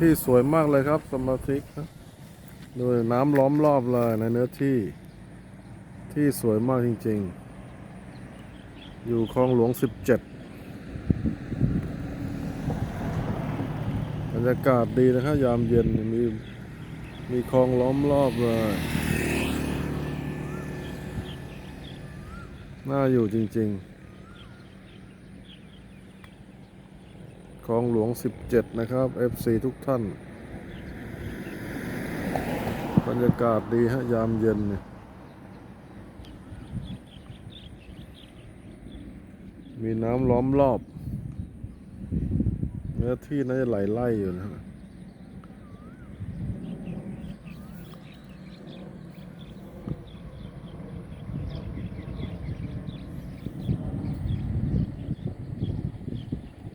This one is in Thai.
ที่สวยมากเลยครับสมาชิกนะดูน้ำล้อมรอบเลยในเนื้อที่ ที่สวยมากจริง ๆ อยู่คลองหลวง 17 บรรยากาศดีนะครับยามเย็นมีมีคลองล้อมรอบเลยน่าอยู่จริง ๆ ลองหลวง 17 นะครับ FC ทุกท่าน บรรยากาศดีฮะยามเย็นเนี่ยมีน้ำล้อมรอบเนื้อที่น่าจะไหลไล่อยู่นะครับ